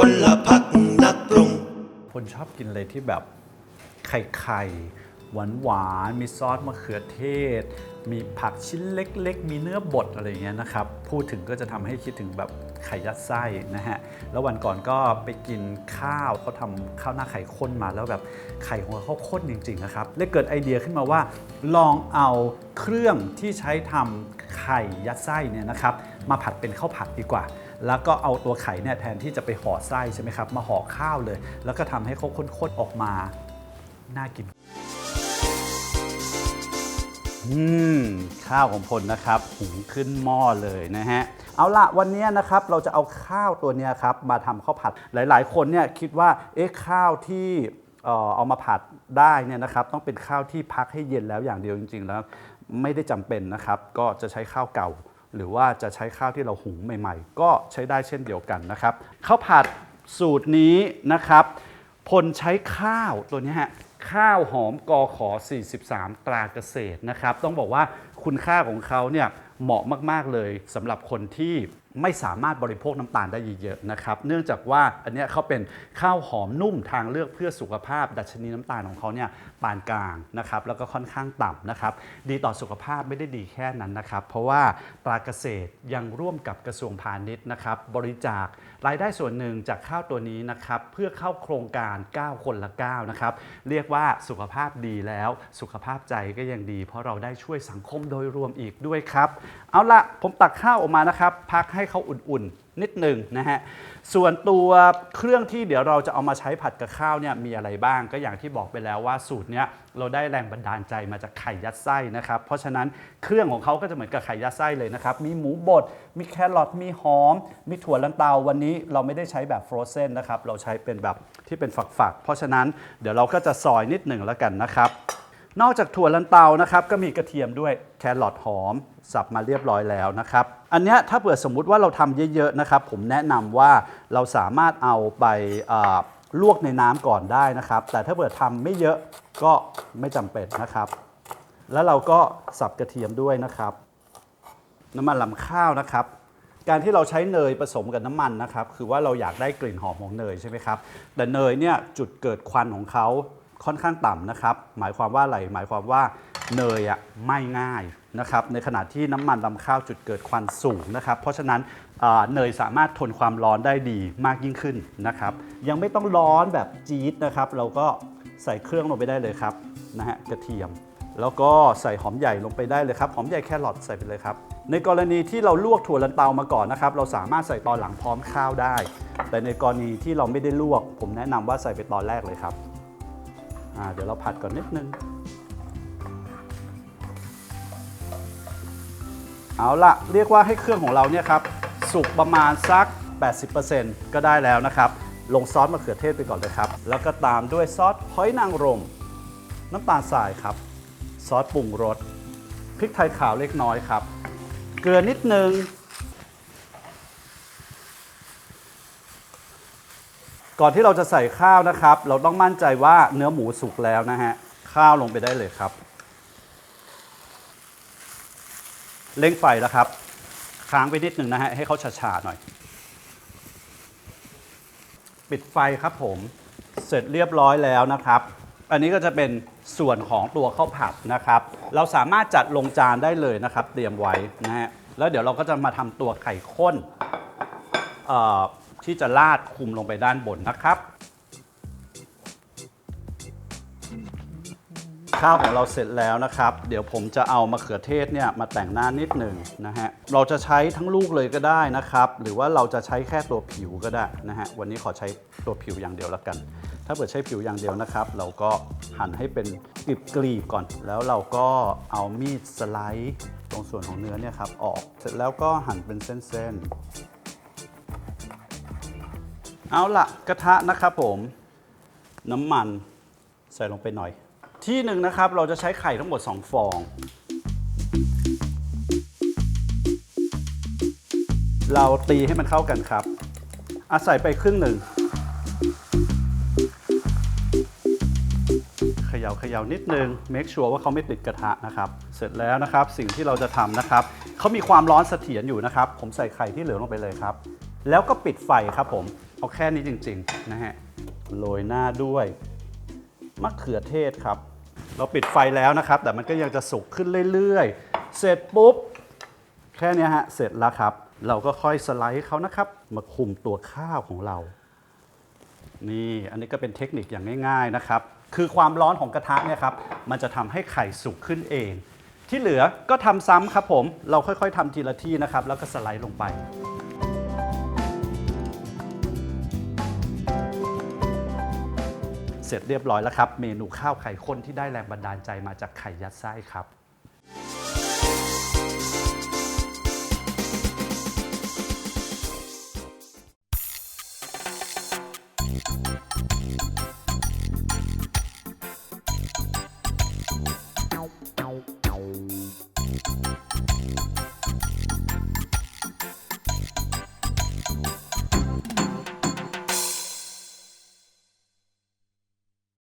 พลพักนักปรุง คนชอบกินอะไรที่แบบไข่ไข่หวานหวานมีซอสมะเขือเทศ มีผักชิ้นเล็ก ๆ มีเนื้อบดอะไรอย่างเงี้ยนะครับ พูดถึงก็จะทำให้คิดถึงแบบไข่ยัดไส้นะฮะ แล้ววันก่อนก็ไปกินข้าวเขาทำข้าวหน้าไข่ข้นมาแล้วแบบไข่ของเขาข้นจริง ๆ นะครับเลยเกิดไอเดียขึ้นมาว่า ลองเอาเครื่องที่ใช้ทำไข่ยัดไส้เนี่ยนะครับ มาผัดเป็นข้าวผัดดีกว่า แล้วก็เอาตัวไข่เนี่ยแทนที่จะไปห่อไส้ใช่ไหมครับมาห่อข้าวเลย แล้วก็ทำให้เขาข้นๆออกมาน่ากินอืมข้าวของพลนะครับหุงขึ้นหม้อเลยนะฮะเอาละวันนี้นะครับเราจะเอาข้าวตัวนี้ครับมาทำข้าวผัดหลาย ๆ คนเนี่ยคิดว่าเอ๊ะข้าวที่เอามาผัดได้เนี่ยนะครับ ต้องเป็นข้าวที่พักให้เย็นแล้วอย่างเดียวจริง ๆ แล้ว ไม่ได้จำเป็นนะครับ ก็จะใช้ข้าวเก่า หรือว่าจะใช้ข้าวที่เราหุงใหม่ ๆ ก็ใช้ได้เช่นเดียวกันนะครับข้าวผัดสูตรนี้นะครับพลใช้ข้าวตัวนี้ฮะข้าวหอมกอขอ 43 ตราเกษตรนะครับ ต้องบอกว่าคุณค่าของเขาเนี่ยเหมาะมาก ๆ เลยสำหรับคนที่ ไม่สามารถบริโภคน้ำตาลได้เยอะๆนะครับ เนื่องจากว่าอันนี้เขาเป็นข้าวหอมนุ่มทางเลือกเพื่อสุขภาพ ดัชนีน้ำตาลของเขาเนี่ยปานกลางนะครับแล้วก็ค่อนข้างต่ำนะครับดีต่อสุขภาพไม่ได้ดีแค่นั้นนะครับ เพราะว่าตราเกษตรยังร่วมกับกระทรวงพาณิชย์นะครับบริจาครายได้ส่วนหนึ่งจากข้าวตัวนี้นะครับเพื่อเข้าโครงการ 9 คนละ9นะครับเรียกว่าสุขภาพดีแล้วสุขภาพใจก็ยังดี เพราะเราได้ช่วยสังคมโดยรวมอีกด้วยครับเอาละผมตักข้าวออกมานะครับพักให้เขาอุ่นๆ นิดหนึ่งนะฮะ ส่วนตัวเครื่องที่เดี๋ยวเราจะเอามาใช้ผัดกับข้าวเนี่ยมีอะไรบ้างก็อย่างที่บอกไปแล้วว่าสูตรเนี้ยเราได้แรงบันดาลใจมาจากไข่ยัดไส้นะครับ เพราะฉะนั้นเครื่องของเขาก็จะเหมือนกับไข่ยัดไส้เลยนะครับ มีหมูบด มีแครอท มีหอม มีถั่วลันเตาวันนี้เราไม่ได้ใช้แบบฟรอเซนนะครับ เราใช้เป็นแบบที่เป็นฝักๆ เพราะฉะนั้นเดี๋ยวเราก็จะซอยนิดหนึ่งแล้วกันนะครับ นอกจากถั่วลันเตานะครับก็มีกระเทียมด้วยแครอทหอม สับมาเรียบร้อยแล้วนะครับ อันนี้ถ้าเผื่อสมมุติว่าเราทำเยอะๆนะครับ ผมแนะนำว่าเราสามารถเอาไปลวกในน้ำก่อนได้นะครับ แต่ถ้าเผื่อทำไม่เยอะก็ไม่จำเป็นนะครับ แล้วเราก็สับกระเทียมด้วยนะครับ น้ำมันลำข้าวนะครับการที่เราใช้เนยผสมกับน้ำมันนะครับ คือว่าเราอยากได้กลิ่นหอมของเนยใช่ไหมครับ แต่เนยเนี่ยจุดเกิดควันของเขา ค่อนข้างต่ำนะครับ หมายความว่าอะไรหมายความว่าเนยอะไม่ง่ายนะครับ ในขณะที่น้ำมันลำข้าวจุดเกิดควันสูงนะครับ เพราะฉะนั้นเนยสามารถทนความร้อนได้ดีมากยิ่งขึ้นนะครับ ยังไม่ต้องร้อนแบบจี๊ดนะครับ เราก็ใส่เครื่องลงไปได้เลยครับนะฮะกระเทียม แล้วก็ใส่หอมใหญ่ลงไปได้เลยครับหอมใหญ่แครอทใส่ไปเลยครับ ในกรณีที่เราลวกถั่วลันเตามาก่อนนะครับ เราสามารถใส่ตอนหลังพร้อมข้าวได้ แต่ในกรณีที่เราไม่ได้ลวก ผมแนะนำว่าใส่ไปตอนแรกเลยครับ เดี๋ยวเราผัดก่อนนิดนึง เอาละเรียกว่าให้เครื่องของเราเนี่ยครับสุกประมาณสัก 80%ก็ได้แล้วนะครับ ลงซอสมะเขือเทศไปก่อนเลยครับ แล้วก็ตามด้วยซอสหอยนางรม น้ำตาลทรายครับ ซอสปรุงรส พริกไทยขาวเล็กน้อยครับ เกลือนิดนึง ก่อนที่เราจะใส่ข้าวนะครับ เราต้องมั่นใจว่าเนื้อหมูสุกแล้วนะฮะ ข้าวลงไปได้เลยครับ เร่งไฟแล้วครับ ค้างไปนิดหนึ่งนะฮะ ให้เขาชาๆหน่อย ปิดไฟครับผม เสร็จเรียบร้อยแล้วนะครับ อันนี้ก็จะเป็นส่วนของตัวข้าวผัดนะครับ เราสามารถจัดลงจานได้เลยนะครับ เตรียมไว้นะฮะ แล้วเดี๋ยวเราก็จะมาทำตัวไข่ข้นเอ่อ ที่จะราดคลุมลงไปด้านบนนะครับ ข้าวของเราเสร็จแล้วนะครับ เดี๋ยวผมจะเอามะเขือเทศเนี่ยมาแต่งหน้านิดหนึ่งนะฮะเราจะใช้ทั้งลูกเลยก็ได้นะครับ หรือว่าเราจะใช้แค่ตัวผิวก็ได้นะฮะวันนี้ขอใช้ตัวผิวอย่างเดียวแล้วกัน ถ้าเกิดใช้ผิวอย่างเดียวนะครับ เราก็หั่นให้เป็นกลีบกลีบก่อน แล้วเราก็เอามีดสไลด์ตรงส่วนของเนื้อเนี่ยครับออกเสร็จแล้วก็หั่นเป็นเส้นๆ เอาละกระทะนะครับผมน้ำมันใส่ลงไปหน่อย ที่หนึ่งนะครับเราจะใช้ไข่ทั้งหมด 2 ฟอง เราตีให้มันเข้ากันครับอาใส่ไปครึ่งหนึ่งเขย่าเขย่านิดนึง make sure ว่าเขาไม่ติดกระทะนะครับ เสร็จแล้วนะครับสิ่งที่เราจะทำนะครับ เขามีความร้อนเสถียรอยู่นะครับ ผมใส่ไข่ที่เหลือลงไปเลยครับ แล้วก็ปิดไฟครับผม เอาแค่นี้จริงๆนะฮะโรยหน้าด้วยมะเขือเทศครับ เราปิดไฟแล้วนะครับ แต่มันก็ยังจะสุกขึ้นเรื่อยๆ เสร็จปุ๊บ แค่นี้ฮะ เสร็จแล้วครับ เราก็ค่อยสไลด์เขานะครับ มาคุมตัวข้าวของเรา นี่อันนี้ก็เป็นเทคนิคอย่างง่าย ๆนะครับ คือความร้อนของกระทะเนี่ยครับ มันจะทำให้ไข่สุกขึ้นเอง ที่เหลือก็ทำซ้ำครับผม เราค่อยๆทำทีละที่นะครับ แล้วก็สไลด์ลงไป เสร็จเรียบร้อยแล้วครับ เมนูข้าวไข่ข้นที่ได้แรงบันดาลใจมาจากไข่ยัดไส้ครับ